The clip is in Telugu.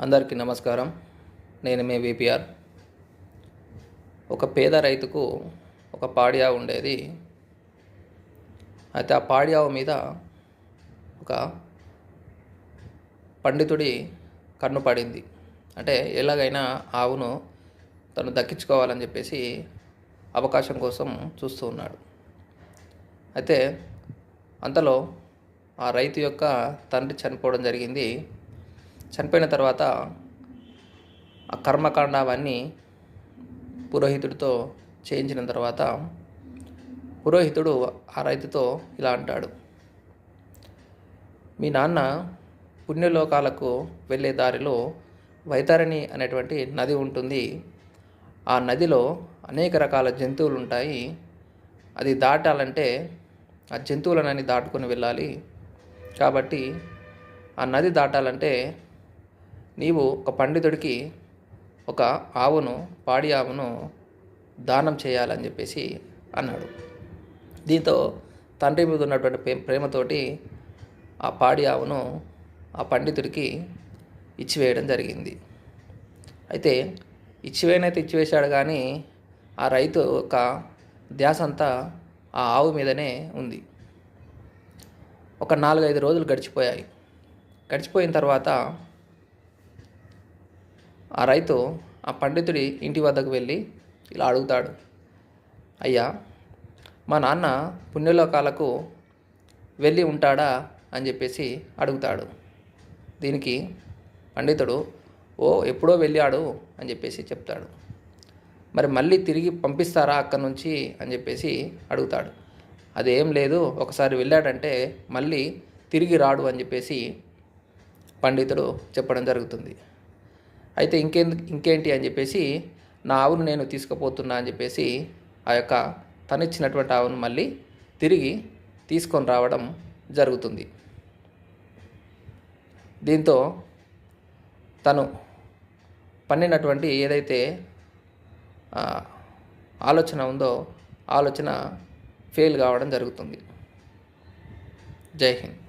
అందరికీ నమస్కారం. నేను మీ విపిఆర్. ఒక పేద రైతుకు ఒక పాడియావు ఉండేది. అయితే ఆ పాడియావు మీద ఒక పండితుడి కన్ను పడింది. అంటే ఎలాగైనా ఆవును తను దక్కించుకోవాలని చెప్పేసి అవకాశం కోసం చూస్తూ ఉన్నాడు. అయితే అంతలో ఆ రైతు యొక్క తండ్రి చనిపోవడం జరిగింది. చనిపోయిన తర్వాత ఆ కర్మకాండ అవన్నీ పురోహితుడితో చేయించిన తర్వాత పురోహితుడు ఆ రైతుతో ఇలా అంటాడు. మీ నాన్న పుణ్యలోకాలకు వెళ్ళే దారిలో వైతరిణి అనేటువంటి నది ఉంటుంది. ఆ నదిలో అనేక రకాల జంతువులు ఉంటాయి అది దాటాలంటే ఆ జంతువులనని దాటుకొని వెళ్ళాలి. కాబట్టి ఆ నది దాటాలంటే నీవు ఒక పండితుడికి ఒక ఆవును పాడి ఆవును దానం చేయాలని చెప్పేసి అన్నాడు. దీంతో తండ్రి మీద ఉన్నటువంటి ప్రేమతోటి ఆ పాడి ఆవును ఆ పండితుడికి ఇచ్చివేయడం జరిగింది. అయితే ఇచ్చివేనైతే ఇచ్చివేశాడు కానీ ఆ రైతు యొక్క ధ్యాస అంతా ఆ ఆవు మీదనే ఉంది. ఒక నాలుగైదు రోజులు గడిచిపోయాయి. గడిచిపోయిన తర్వాత ఆ రైతు ఆ పండితుడి ఇంటి వద్దకు వెళ్ళి ఇలా అడుగుతాడు. అయ్యా మా నాన్న పుణ్యలోకాలకు వెళ్ళి ఉంటాడా? అని చెప్పేసి అడుగుతాడు. దీనికి పండితుడు ఓ ఎప్పుడో వెళ్ళాడు? అని చెప్పేసి చెప్తాడు. మరి మళ్ళీ తిరిగి పంపిస్తారా అక్కడి నుంచి? అని చెప్పేసి అడుగుతాడు. అదేం లేదు ఒకసారి వెళ్ళాడంటే మళ్ళీ తిరిగి రాడు అని చెప్పేసి పండితుడు చెప్పడం జరుగుతుంది. అయితే ఇంకేం ఇంకేంటి అని చెప్పేసి నా ఆవును నేను తీసుకుపోతున్నా అని చెప్పేసి ఆ యొక్క తనిచ్చినటువంటి ఆవును మళ్ళీ తిరిగి తీసుకొని రావడం జరుగుతుంది. దీంతో తను పండినటువంటి ఏదైతే ఆలోచన ఉందో ఆలోచన ఫెయిల్ కావడం జరుగుతుంది. జై హింద్.